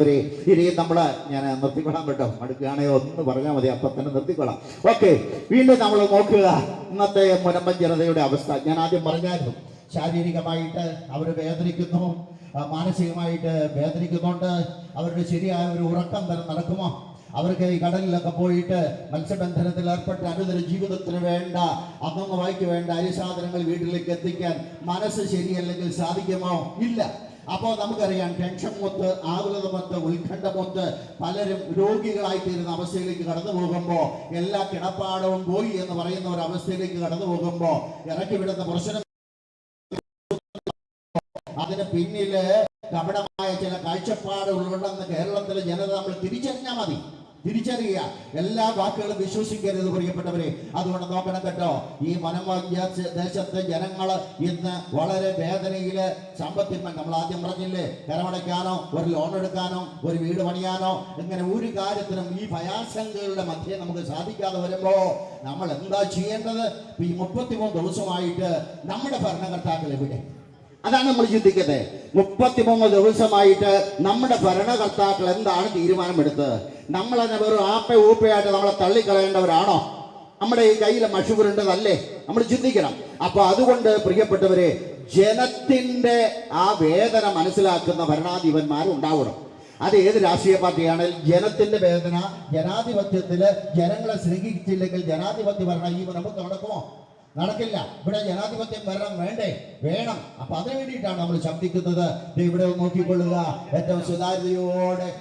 ഇനി ഞാൻ നിർത്തിക്കൊള്ളാം കേട്ടോ അടുക്കുകയാണെങ്കിൽ ഒന്ന് പറഞ്ഞാൽ മതി അപ്പൊ തന്നെ നിർത്തിക്കൊള്ളാം. ഓക്കെ വീണ്ടും നമ്മൾ നോക്കുക. ഇന്നത്തെ മുനമ്പൻ ജനതയുടെ അവസ്ഥ. ഞാൻ ആദ്യം പറഞ്ഞായിരുന്നു ശാരീരികമായിട്ട് അവർ വേദനിക്കുന്നു മാനസികമായിട്ട് വേദനിക്കുന്നുണ്ട്. അവരുടെ ശരിയായ ഒരു ഉറക്കം തന്നെ നടക്കുമോ? അവർക്ക് ഈ കടലിലൊക്കെ പോയിട്ട് മത്സ്യബന്ധനത്തിൽ ഏർപ്പെട്ട അനുദിന ജീവിതത്തിന് വേണ്ട അന്നൊന്ന് വായിക്ക് വേണ്ട അരിസാധനങ്ങൾ വീട്ടിലേക്ക് എത്തിക്കാൻ മനസ്സ് ശരിയല്ലെങ്കിൽ സാധിക്കുമോ? ഇല്ല. അപ്പോൾ നമുക്കറിയാം ടെൻഷൻ മൊത്ത് ആകുലത മൊത്ത് ഉത്കണ്ഠ മൊത്ത് പലരും രോഗികളായി തീരുന്ന അവസ്ഥയിലേക്ക് കടന്നു പോകുമ്പോൾ എല്ലാ കിടപ്പാടവും പോയി എന്ന് പറയുന്ന ഒരു അവസ്ഥയിലേക്ക് കടന്നു പോകുമ്പോൾ ഇറക്കി വിടുന്ന പ്രശ്നം അതിന് പിന്നിൽ കപടമായ ചില കാഴ്ചപ്പാടുകളുണ്ടെന്ന് കേരളത്തിലെ ജനത നമ്മൾ തിരിച്ചറിഞ്ഞാൽ മതി. തിരിച്ചറിയുക. എല്ലാ വാക്കുകളും വിശ്വസിക്കരുത് പ്രിയപ്പെട്ടവരെ അതുകൊണ്ട് നോക്കണം കേട്ടോ ഈ വനമോച ദേശത്തെ ജനങ്ങൾ ഇന്ന് വളരെ വേദനയിൽ സമ്പത്തിന്മ നമ്മൾ ആദ്യം പറഞ്ഞില്ലേ കരമടയ്ക്കാനോ ഒരു ലോൺ എടുക്കാനോ ഒരു വീട് പണിയാനോ ഇങ്ങനെ ഒരു കാര്യത്തിനും ഈ ഭയാശങ്കകളുടെ മധ്യേ നമുക്ക് സാധിക്കാതെ വരുമ്പോ നമ്മൾ എന്താ ചെയ്യേണ്ടത്? ഈ മുപ്പത്തിമൂന്ന് ദിവസമായിട്ട് നമ്മുടെ ഭരണകർത്താക്കൾ എവിടെ? അതാണ് നമ്മൾ ചിന്തിക്കുന്നത്. മുപ്പത്തിമൂന്ന് ദിവസമായിട്ട് നമ്മുടെ ഭരണകർത്താക്കൾ എന്താണ് തീരുമാനമെടുത്തത് നമ്മൾ തന്നെ വെറും ആപ്പ ഊപ്പയായിട്ട് നമ്മളെ തള്ളിക്കളയേണ്ടവരാണോ? നമ്മുടെ ഈ കയ്യിലെ മഷുപുരുണ്ടതല്ലേ നമ്മൾ ചിന്തിക്കണം. അപ്പൊ അതുകൊണ്ട് പ്രിയപ്പെട്ടവരെ ജനത്തിന്റെ ആ വേദന മനസ്സിലാക്കുന്ന ഭരണാധിപന്മാർ ഉണ്ടാവണം. അത് ഏത് രാഷ്ട്രീയ പാർട്ടിയാണെങ്കിലും ജനത്തിന്റെ വേദന ജനാധിപത്യത്തിൽ ജനങ്ങളെ സ്നേഹിച്ചില്ലെങ്കിൽ ജനാധിപത്യ ഭരണം ഈ നമുക്ക് നടക്കുമോ? നടക്കില്ല. ഇവിടെ ജനാധിപത്യം വരണം വേണ്ടേ? വേണം. അപ്പൊ അതിനു വേണ്ടിയിട്ടാണ് നമ്മൾ ശബ്ദിക്കുന്നത്. ഇവിടെ നോക്കിക്കൊള്ളുക. ഏറ്റവും സുതാര്യതയോടെ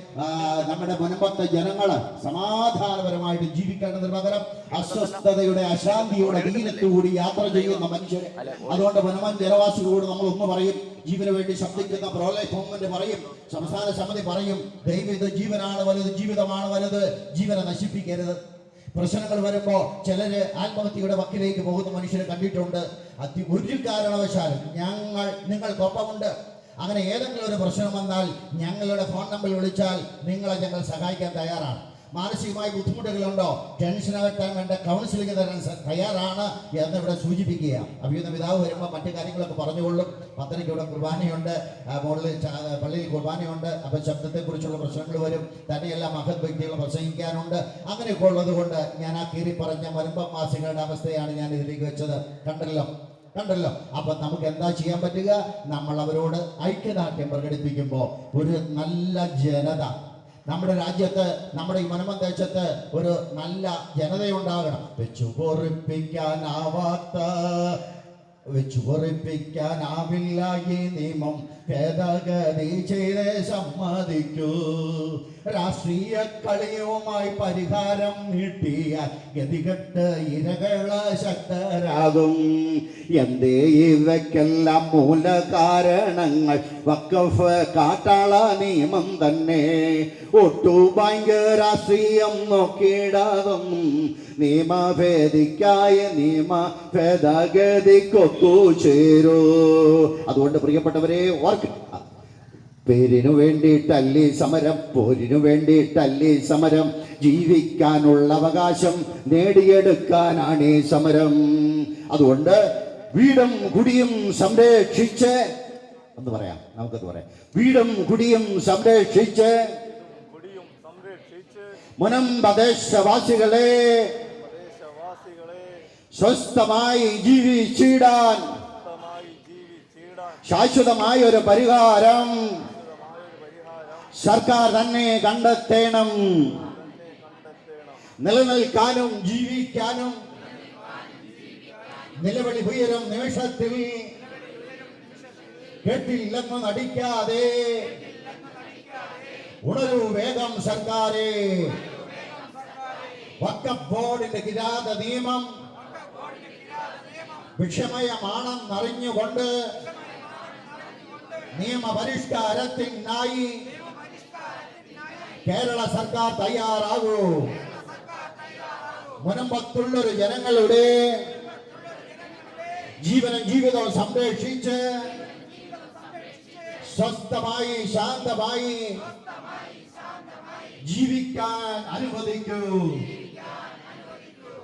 നമ്മുടെ മുൻപത്തെ ജനങ്ങൾ സമാധാനപരമായിട്ട് ജീവിക്കേണ്ടതിന് പകരം അസ്വസ്ഥതയുടെ അശാന്തിയുടെ ദീനത്തുകൂടി യാത്ര ചെയ്യുന്ന മനുഷ്യരെ. അതുകൊണ്ട് വനമൻ ജനവാസികളോട് നമ്മൾ ഒന്ന് പറയും. ജീവന് വേണ്ടി ശബ്ദിക്കുന്ന പ്രോലൈഫ് മൂവ്മെന്റ് പറയും. സംസ്ഥാന സമിതി പറയും. ദൈവം ഇത് ജീവനാണ് വലുത് ജീവിതമാണ് വലുത്. ജീവനെ നശിപ്പിക്കരുത്. പ്രശ്നങ്ങൾ വരുമ്പോൾ ചിലര് ആത്മഹത്യയുടെ വക്കിലേക്ക് പോകുന്ന മനുഷ്യരെ കണ്ടിട്ടുണ്ട്. അതി ഒരു കാരണവശാലും ഞങ്ങൾ നിങ്ങൾക്കൊപ്പമുണ്ട്. അങ്ങനെ ഏതെങ്കിലും ഒരു പ്രശ്നം വന്നാൽ ഞങ്ങളുടെ ഫോൺ നമ്പർ വിളിച്ചാൽ നിങ്ങളെ ഞങ്ങൾ സഹായിക്കാൻ തയ്യാറാണ്. മാനസികമായി ബുദ്ധിമുട്ടുകളുണ്ടോ? ടെൻഷൻ അകറ്റാൻ വേണ്ട കൗൺസിലിംഗ് തരാൻ തയ്യാറാണ് എന്ന് ഇവിടെ സൂചിപ്പിക്കുക. അഭിയുന്ന പിതാവ് വരുമ്പോൾ മറ്റു കാര്യങ്ങളൊക്കെ പറഞ്ഞുകൊള്ളും. പത്തനയ്ക്ക് ഇവിടെ കുർബാനയുണ്ട്. മുകളിൽ പള്ളിയിൽ കുർബാനയുണ്ട്. അപ്പം ശബ്ദത്തെക്കുറിച്ചുള്ള പ്രശ്നങ്ങൾ വരും. തന്നെയെല്ലാം മഹത് വ്യക്തികൾ പ്രസംഗിക്കാനുണ്ട്. അങ്ങനെയൊക്കെ ഉള്ളത് കൊണ്ട് ഞാൻ ആ കീറി പറഞ്ഞ വരുമ്പം മാസികളുടെ അവസ്ഥയാണ് ഞാൻ ഇതിലേക്ക് വെച്ചത്. കണ്ടല്ലോ? കണ്ടല്ലോ? അപ്പൊ നമുക്ക് എന്താ ചെയ്യാൻ പറ്റുക? നമ്മൾ അവരോട് ഐക്യദാർഢ്യം പ്രകടിപ്പിക്കുമ്പോൾ ഒരു നല്ല ജനത നമ്മുടെ രാജ്യത്ത് നമ്മുടെ ഈ മനമ ദേശത്ത് ഒരു നല്ല ജനതയുണ്ടാകണം. വെച്ചു പൊറിപ്പിക്കാനാവാത്ത വെച്ചു പൊറിപ്പിക്കാനാവില്ല ഈ നിയമം. ഭേദഗതി ചെയ്ത് സമ്മതിക്കൂ രാഷ്ട്രീയ കളിയുമായി പരിഹാരം നീട്ടിയ ഗതികെട്ട് ഇരകള ശക്തരാകും. എന്തേ ഇവയ്ക്കെല്ലാം മൂല കാരണങ്ങൾ വക്കഫ് കാട്ടാള നിയമം തന്നെ. ഒട്ടു ബാങ്ക് രാഷ്ട്രീയം നോക്കിയിടാതൊന്നും നിയമഭേദിക്കായ നിയമ ഭേദഗതിക്കൊത്തു ചേരൂ. അതുകൊണ്ട് പ്രിയപ്പെട്ടവരെ ഓർക്ക പേരിനു വേണ്ടിയിട്ടല്ലേ സമരം പോരിനു വേണ്ടിയിട്ടല്ലേ സമരം. ജീവിക്കാനുള്ള അവകാശം നേടിയെടുക്കാനാണ് സമരം. അതുകൊണ്ട് വീടും കുടിയും സംരക്ഷിച്ച് എന്ന് പറയാം. നമുക്കത് പറയാം. വീടും കുടിയും സംരക്ഷിച്ച് മുനം പ്രദേശവാസികളെ സ്വസ്ഥമായി ജീവിച്ചിടാൻ ശാശ്വതമായ ഒരു പരിഹാരം. സർക്കാർ തന്നെ കണ്ടെത്തേണം. നിലനിൽക്കാനും ജീവിക്കാനും നിലവിളി ഉയരും നിമിഷത്തിൽ. കേട്ടില്ലെന്ന് നടിക്കാതെ ഉണരൂ വേഗം സർക്കാരെ. വക്കഫ് ബോർഡിന്റെ കിരാത നിയമം വിഷമയമാണെന്നറിഞ്ഞുകൊണ്ട് നിയമപരിഷ്കാരത്തിനായി കേരള സർക്കാർ തയ്യാറാകൂ. മുനമ്പത്തുള്ളൊരു ജനങ്ങളുടെ ജീവനും ജീവിതവും സംരക്ഷിച്ച് സ്വസ്ഥമായി ശാന്തമായി ജീവിക്കാൻ അനുവദിക്കൂ.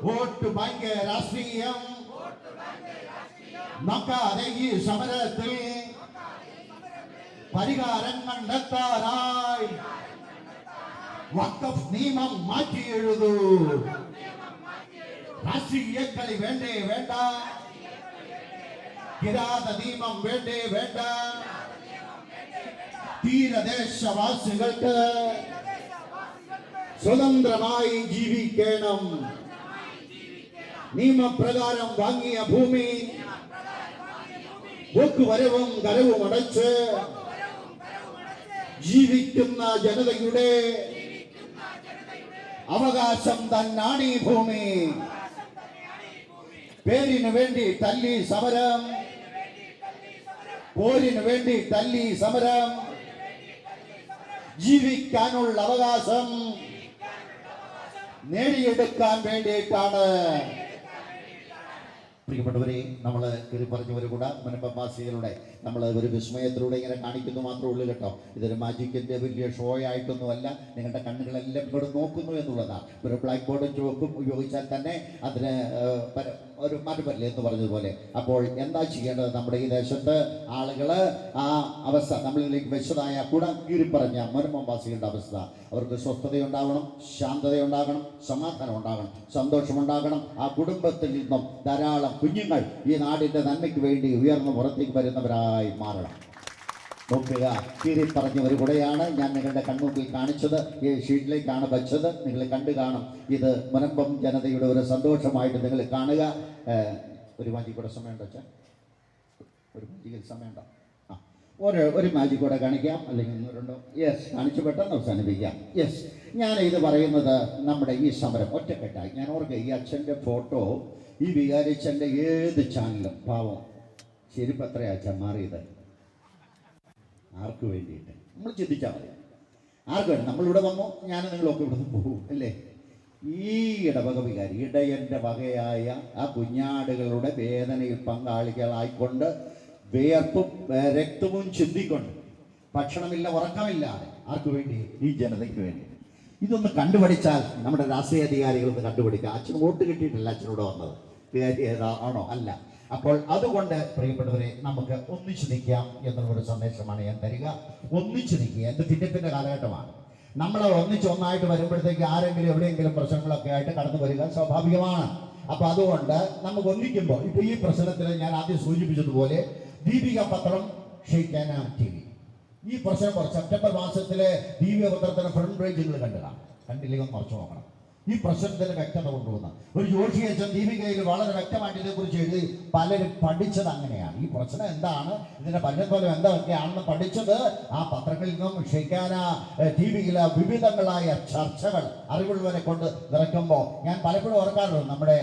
വോട്ട് ബാങ്ക് രാഷ്ട്രീയം. നോക്കാതെ ഈ സമരത്തിൽ പരിഹാരം കണ്ടെത്താനായി വഖഫ് നിയമം മാറ്റി എഴുതൂ രാഷ്ട്രീയ കളി വേണ്ടേ വേണ്ട കിരാത നിയമം വേണ്ടേ വേണ്ട തീരദേശവാസികൾക്ക് സ്വതന്ത്രമായി ജീവിക്കണം നിയമപ്രകാരം വാങ്ങിയ ഭൂമി പോക്കുവരവും കരവും അടച്ച് ജീവിക്കുന്ന ജനതയുടെ അവകാശം തന്നാണ് ഈ ഭൂമി പേരിന് വേണ്ടി തല്ലി സമരം. പോരിന് വേണ്ടി തല്ലി സമരം. ജീവിക്കാനുള്ള അവകാശം നേടിയെടുക്കാൻ വേണ്ടിയിട്ടാണ്. പ്രിയപ്പെട്ടവരെ നമ്മൾ കയറി ഒരു കൂടെ മുനമ്പവാസികളുടെ നമ്മൾ ഒരു വിസ്മയത്തിലൂടെ ഇങ്ങനെ കാണിക്കുന്നു മാത്രമേ ഉള്ളൂ കേട്ടോ. ഇതൊരു മാജിക്കിന്റെ വലിയ ഷോ ആയിട്ടൊന്നുമല്ല. നിങ്ങളുടെ കണ്ണുകളെല്ലാം ഇങ്ങോട്ട് നോക്കുന്നു എന്നുള്ളതാണ്. ഒരു ബ്ലാക്ക് ബോർഡും ചുവപ്പും ഉപയോഗിച്ചാൽ തന്നെ അതിന് ഒരു മാറ്റം വരില്ല എന്ന് പറഞ്ഞതുപോലെ. അപ്പോൾ എന്താ ചെയ്യേണ്ടത് നമ്മുടെ ഈ ദേശത്ത്? ആളുകൾ ആ അവസ്ഥ നമ്മളിലേക്ക് വെച്ചതായ കൂടെ കീറി പറഞ്ഞ മുനമ്പവാസികളുടെ അവസ്ഥ. അവർക്ക് സ്വസ്ഥതയുണ്ടാകണം ശാന്തതയുണ്ടാകണം സമാധാനം ഉണ്ടാകണം സന്തോഷമുണ്ടാകണം. ആ കുടുംബത്തിൽ നിന്നും ധാരാളം കുഞ്ഞുങ്ങൾ ഈ നാടിന്റെ നന്മയ്ക്ക് വേണ്ടി ഉയർന്നു പുറത്തേക്ക് വരുന്നവരായി മാറണം. നോക്കുക കീറി പറഞ്ഞവർ കൂടെയാണ് ഞാൻ നിങ്ങളുടെ കൺമുമ്പിൽ കാണിച്ചത്. ഈ ഷീറ്റിലേക്കാണ് വച്ചത്. നിങ്ങൾ കണ്ടു കാണും. ഇത് മുനമ്പം ജനതയുടെ ഒരു സന്തോഷമായിട്ട് നിങ്ങൾ കാണുക. ഒരു മാറ്റി കൂടെ സമയമുണ്ടോ അച്ഛൻ ഒരു മാജിക്കൽ സമയമുണ്ടോ? ആ ഒരു ഒരു മാജിക് കൂടെ കാണിക്കാം. അല്ലെങ്കിൽ ഇന്നൊരുണ്ടോ യെസ് കാണിച്ചു പെട്ടെന്ന് അവസാനിപ്പിക്കാം. യെസ് ഞാൻ ഇത് പറയുന്നത് നമ്മുടെ ഈ സമരം ഒറ്റക്കെട്ടായി. ഞാൻ ഓർക്കുക ഈ അച്ഛന്റെ ഫോട്ടോ ഈ വികാരിച്ചന്റെ ഏത് ചാനലും? പാവം. ശരിപ്പത്രയാ അച്ഛൻ മാറിയത്. ആർക്ക് വേണ്ടിയിട്ട്? നമ്മൾ ചിന്തിച്ചാൽ മതി. ആർക്ക് വേണ്ടി? നമ്മളിവിടെ വന്നു ഞാൻ നിങ്ങളൊക്കെ ഇവിടെ നിന്ന് പോകും അല്ലേ? ഈ ഇടവക വികാരി ഇടയന്റെ വകയായ ആ കുഞ്ഞാടുകളുടെ വേദനയിൽ പങ്കാളികളായിക്കൊണ്ട് വിയർപ്പും രക്തവും ചിന്തിക്കൊണ്ട് ഭക്ഷണമില്ല ഉറക്കമില്ലാതെ ആർക്ക് വേണ്ടി? ഈ ജനതയ്ക്ക് വേണ്ടി. ഇതൊന്ന് കണ്ടുപഠിച്ചാൽ നമ്മുടെ രാഷ്ട്രീയ അധികാരികളൊന്ന് കണ്ടുപിടിക്കുക അച്ഛൻ വോട്ട് കിട്ടിയിട്ടില്ല അച്ഛനോട് വന്നത് വികാരി ആണോ? അല്ല. അപ്പോൾ അതുകൊണ്ട് പ്രിയപ്പെട്ടവരെ നമുക്ക് ഒന്നിച്ചു നിൽക്കാം എന്നുള്ളൊരു സന്ദേശമാണ് ഞാൻ തരിക. ഒന്നിച്ചു നിൽക്കുക എന്ത് ഭിന്നത്തിന്റെ കാലഘട്ടമാണ്. നമ്മൾ ഒന്നിച്ച് ഒന്നായിട്ട് വരുമ്പോഴത്തേക്ക് ആരെങ്കിലും എവിടെയെങ്കിലും പ്രശ്നങ്ങളൊക്കെ ആയിട്ട് കടന്നു വരിക സ്വാഭാവികമാണ്. അപ്പോൾ അതുകൊണ്ട് നമുക്ക് ഒന്നിക്കുമ്പോൾ ഇപ്പൊ ഈ പ്രശ്നത്തിൽ ഞാൻ ആദ്യം സൂചിപ്പിച്ചതുപോലെ ദീപിക പത്രം ഷെയ്ക്കാന ടി വി. ഈ പ്രശ്നം സെപ്റ്റംബർ മാസത്തിലെ ദീപിക പത്രത്തിന്റെ ഫ്രണ്ട് പേജ് നിങ്ങൾ കണ്ടുക കണ്ടില്ലെങ്കിൽ കുറച്ച് നോക്കണം. ഈ പ്രശ്നത്തിന് വ്യക്തത കൊണ്ടുവന്ന. ഒരു ജോഷി അച്ഛൻ ദീപികയിൽ വളരെ വ്യക്തമായിട്ട് ഇതേക്കുറിച്ച് എഴുതി പലരും പഠിച്ചത് അങ്ങനെയാണ്. ഈ പ്രശ്നം എന്താണ്? ഇതിന്റെ പരിണതഫലം എന്തൊക്കെയാണെന്ന് പഠിച്ചത് ആ പത്രങ്ങളിൽ നിന്നും ഷെയ്ക്കാന ദീപികയിലെ വിവിധങ്ങളായ ചർച്ചകൾ അറിവുള്ളവരെ കൊണ്ട് നിറയ്ക്കുമ്പോൾ ഞാൻ പലപ്പോഴും ഓർക്കാറുണ്ട് നമ്മുടെ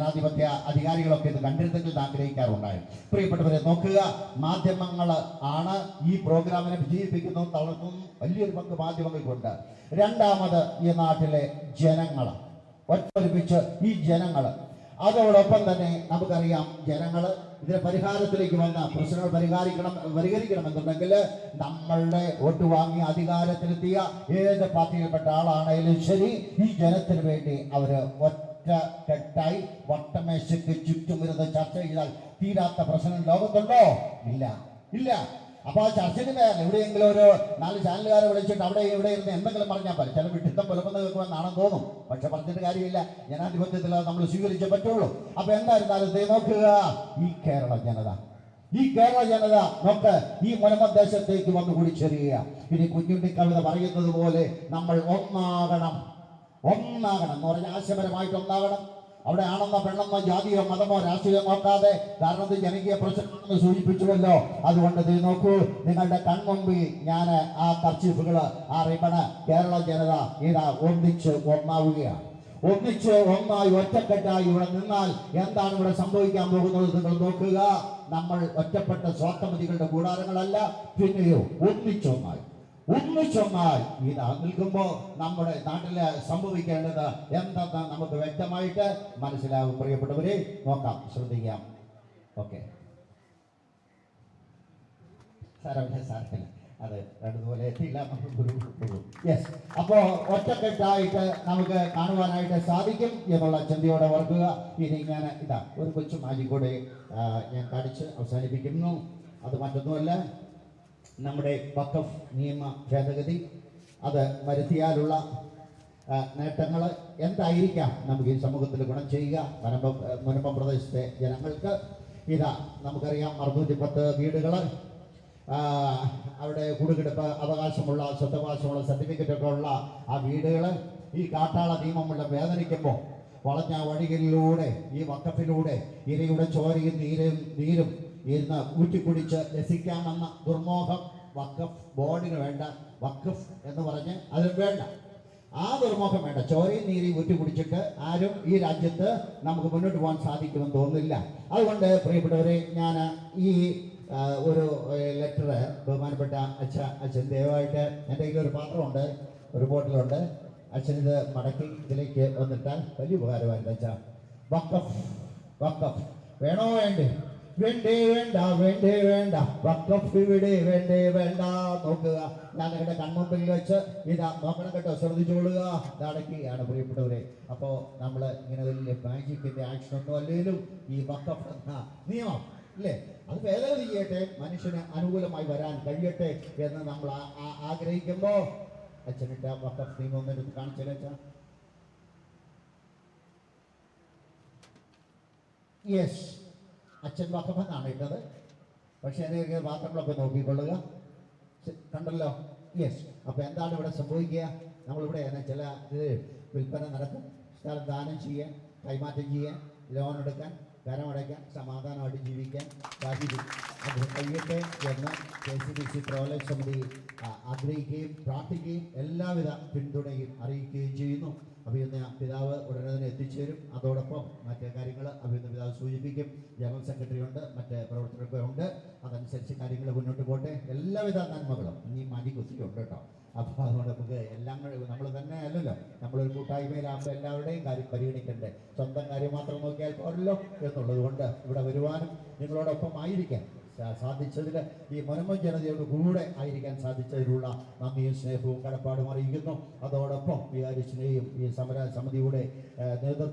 ജനാധിപത്യ അധികാരികളൊക്കെ ഇത് കണ്ടിരുന്നെങ്കിൽ ആഗ്രഹിക്കാറുണ്ടായിരുന്നു. പ്രിയപ്പെട്ടവരെ നോക്കുക മാധ്യമങ്ങൾ ആണ് ഈ പ്രോഗ്രാമിനെ വിജയിപ്പിക്കുന്നതും തളർത്തുന്നതും വലിയൊരു പങ്ക് മാധ്യമങ്ങൾക്കുണ്ട്. രണ്ടാമത് ഈ നാട്ടിലെ ജനങ്ങൾ ഒറ്റൊരുമിച്ച് ഈ ജനങ്ങൾ അതോടൊപ്പം തന്നെ നമുക്കറിയാം ജനങ്ങൾ ഇതിന്റെ പരിഹാരത്തിലേക്ക് വന്ന പ്രശ്നങ്ങൾ പരിഹരിക്കണം പരിഹരിക്കണമെന്നുണ്ടെങ്കിൽ നമ്മളുടെ വോട്ട് വാങ്ങി അധികാരത്തിലെത്തിയ ഏത് പാർട്ടിയിൽപ്പെട്ട ആളാണെങ്കിലും ശരി ഈ ജനത്തിന് വേണ്ടി അവർ ഒറ്റ കെട്ടായി വട്ടമേശയ്ക്ക് ചുറ്റും ഇരുന്ന് ചർച്ച ചെയ്താൽ തീരാത്ത പ്രശ്നം ലോകത്തുണ്ടോ? ഇല്ല. ഇല്ല. അപ്പൊ ആ ചർച്ചയ്ക്ക് വേറെ എവിടെയെങ്കിലും ഒരു നാല് ചാനലുകാരെ വിളിച്ചിട്ട് അവിടെ ഇവിടെ ഇരുന്ന് എന്തെങ്കിലും പറഞ്ഞാൽ പോലെ ചില വിട്ടിത്തം പുലമ്പെന്ന് കേൾക്കുമെന്നാണെന്ന് തോന്നും. പക്ഷെ പറഞ്ഞിട്ട് കാര്യമില്ല. ജനാധിപത്യത്തിൽ അത് നമ്മൾ സ്വീകരിച്ചേ പറ്റുള്ളൂ. അപ്പൊ എന്തായിരുന്നാലും നോക്കുക. ഈ കേരള ജനത. ഈ കേരള ജനത നോക്ക് ഈ മുനമദേശത്തേക്ക് വന്നു ചെറിയ ഇനി കുഞ്ഞുണ്ണി കവിത പറയുന്നത് പോലെ നമ്മൾ ഒന്നാകണം. ഒന്നാകണം എന്ന് പറഞ്ഞാൽ ആശയപരമായിട്ട് ഒന്നാകണം. അവിടെ ആണെന്നോ പെണ്ണെന്നോ ജാതിയോ മതമോ രാഷ്ട്രീയമോ നോക്കാതെ കാരണം ഇത് ജനകീയ പ്രശ്നമാണെന്ന് സൂചിപ്പിച്ചുവല്ലോ. അതുകൊണ്ട് നീ നോക്കൂ നിങ്ങളുടെ കൺമുമ്പിൽ ഞാൻ ആ കർച്ചീഫുകൾ ആ റിബണ് കേരള ജനത ഇതാ ഒന്നിച്ച് ഒന്നാവുകയാണ്. ഒന്നിച്ച് ഒന്നായി ഒറ്റക്കെട്ടായി ഇവിടെ നിന്നാൽ എന്താണ് ഇവിടെ സംഭവിക്കാൻ പോകുന്നത് നിങ്ങൾ നോക്കുക. നമ്മൾ ഒറ്റപ്പെട്ട സ്വാർത്ഥമതികളുടെ കൂടാരങ്ങളല്ല പിന്നെയോ ഒന്നിച്ചൊന്നായി ഒന്നിച്ചൊന്നായി ഇത് നിൽക്കുമ്പോൾ നമ്മുടെ നാട്ടിൽ സംഭവിക്കേണ്ടത് എന്തെന്ന് നമുക്ക് വ്യക്തമായിട്ട് മനസ്സിലാകും പ്രിയപ്പെട്ടവരെ നോക്കാം ശ്രദ്ധിക്കാം. ഓക്കെ. അത് രണ്ടുപോലെ എത്തിയില്ല. യെസ് അപ്പോ ഒറ്റക്കെട്ടായിട്ട് നമുക്ക് കാണുവാനായിട്ട് സാധിക്കും എന്നുള്ള ചിന്തയോടെ ഓർക്കുക. ഇനി ഞാൻ ഇതാ ഒരു കൊച്ചു മാജിക്കൂടെ ഞാൻ കാണിച്ച് അവസാനിപ്പിക്കുന്നു. അത് മറ്റൊന്നുമല്ല. നമ്മുടെ വഖഫ് നിയമ ഭേദഗതി അത് വരുത്തിയാലുള്ള നേട്ടങ്ങൾ എന്തായിരിക്കാം നമുക്ക് ഈ സമൂഹത്തിൽ ഗുണം ചെയ്യുക? മുനമ്പം മുനമ്പം പ്രദേശത്തെ ജനങ്ങൾക്ക് ഇതാ നമുക്കറിയാം അറുന്നൂറ്റി പത്ത് വീടുകൾ അവിടെ കുടുകിടപ്പ് അവകാശമുള്ള സ്വത്തവകാശമുള്ള സർട്ടിഫിക്കറ്റൊക്കെ ഉള്ള ആ വീടുകൾ ഈ കാട്ടാള നിയമമുള്ള വേദനിക്കുമ്പോൾ വളഞ്ഞ വഴികളിലൂടെ ഈ വക്കഫിലൂടെ ഇരയുടെ ചോരയും നീരും നീരും ഇരുന്ന് ഊറ്റിക്കുടിച്ച് രസിക്കാമെന്ന ദുർമോഹം വക്കഫ് ബോർഡിന് വേണ്ട വക്കഫ് എന്ന് പറഞ്ഞ് അതിന് വേണ്ട. ആ ദുർമോഹം വേണ്ട. ചോരയും നീരി ഊറ്റി കുടിച്ചിട്ട് ആരും ഈ രാജ്യത്ത് നമുക്ക് മുന്നോട്ട് പോകാൻ സാധിക്കുമെന്ന് തോന്നുന്നില്ല. അതുകൊണ്ട് പ്രിയപ്പെട്ടവരെ ഞാൻ ഈ ഒരു ലെറ്റർ ബഹുമാനപ്പെട്ട അച്ഛ അച്ഛൻ ദയവായിട്ട് എന്റെ കയ്യിൽ ഒരു പാത്രമുണ്ട് ഒരു ബോട്ടിലുണ്ട്. അച്ഛൻ ഇത് മടക്കി ഇതിലേക്ക് വന്നിട്ടാൽ വലിയ ഉപകാരമായിരുന്നു അച്ഛ. വക്കഫ് വക്കഫ് വേണോ വേണ്ടേ? വേണ്ടേ വേണ്ട വേണ്ടേ വേണ്ട. വക്കഫ് ഇവിടെ വേണ്ടേ വേണ്ട. നോക്കുക. ഞാൻ നിങ്ങളുടെ കൺമുമ്പിൽ വെച്ച് ഇതാ നോക്കണം കേട്ടോ. ശ്രദ്ധിച്ചുകൊള്ളുക നടക്കുകയാണ് പ്രിയപ്പെട്ടവരെ. അപ്പോൾ നമ്മൾ ഇങ്ങനെ വലിയ മാജിക്കിന്റെ ആക്ഷൻ ഒന്നും അല്ലെങ്കിലും ഈ വക്കഫ് നിയമം അല്ലേ? അത് ഭേദഗതി ചെയ്യട്ടെ മനുഷ്യന് അനുകൂലമായി വരാൻ കഴിയട്ടെ എന്ന് നമ്മൾ ആഗ്രഹിക്കുമ്പോ അച്ഛനിട്ട വക്കഫ് നിയമം ഒന്നെടുത്ത് കാണിച്ചാൽ യെസ് അച്ഛൻ വക്കഫെന്നാണ് ഇട്ടത്. പക്ഷേ അതിനെ പാത്രങ്ങളൊക്കെ നോക്കിക്കൊള്ളുക. കണ്ടല്ലോ? യെസ് അപ്പോൾ എന്താണ് ഇവിടെ സംഭവിക്കുക? നമ്മളിവിടെ ചില ഇത് വിൽപ്പന നടക്കും. സ്ഥലം ദാനം ചെയ്യാൻ കൈമാറ്റം ചെയ്യാൻ ലോൺ എടുക്കാൻ കരമടയ്ക്കാൻ സമാധാനമായിട്ട് ജീവിക്കാൻ സാധിക്കും. അത് കഴിയട്ടെ എന്ന് K C B C prolife സമിതി ആഗ്രഹിക്കുകയും പ്രാർത്ഥിക്കുകയും എല്ലാവിധ പിന്തുണയും അറിയിക്കുകയും ചെയ്യുന്നു. അഭിയുന്ന പിതാവ് ഉടനെ തന്നെ എത്തിച്ചേരും. അതോടൊപ്പം മറ്റേ കാര്യങ്ങൾ അഭിയുന്ന പിതാവ് സൂചിപ്പിക്കും. ജനറൽ സെക്രട്ടറി ഉണ്ട് മറ്റ് പ്രവർത്തകരൊക്കെ ഉണ്ട്. അതനുസരിച്ച് കാര്യങ്ങൾ മുന്നോട്ട് പോട്ടെ. എല്ലാവിധ നന്മകളും ഇനി മടി കുത്തിയുണ്ട് കേട്ടോ. അപ്പോൾ അതുകൊണ്ട് നമുക്ക് എല്ലാം നമ്മൾ തന്നെ അല്ലല്ലോ. നമ്മളൊരു കൂട്ടായ്മയിലാകുമ്പോൾ എല്ലാവരുടെയും കാര്യം പരിഗണിക്കണ്ടേ. സ്വന്തം കാര്യം മാത്രം നോക്കിയാൽ പോരല്ലോ എന്നുള്ളത് കൊണ്ട് ഇവിടെ വരുവാനും നിങ്ങളോടൊപ്പം ആയിരിക്കാൻ സാ- സാധിച്ചതിൽ ഈ മുനമ്പം ജനതയോട് കൂടെ ആയിരിക്കാൻ സാധിച്ചതിലുള്ള നന്ദിയും സ്നേഹവും കടപ്പാടും അറിയിക്കുന്നു. അതോടൊപ്പം വികാരിച്ചിനെയും ഈ സമര സമിതിയുടെ നേതൃത്വം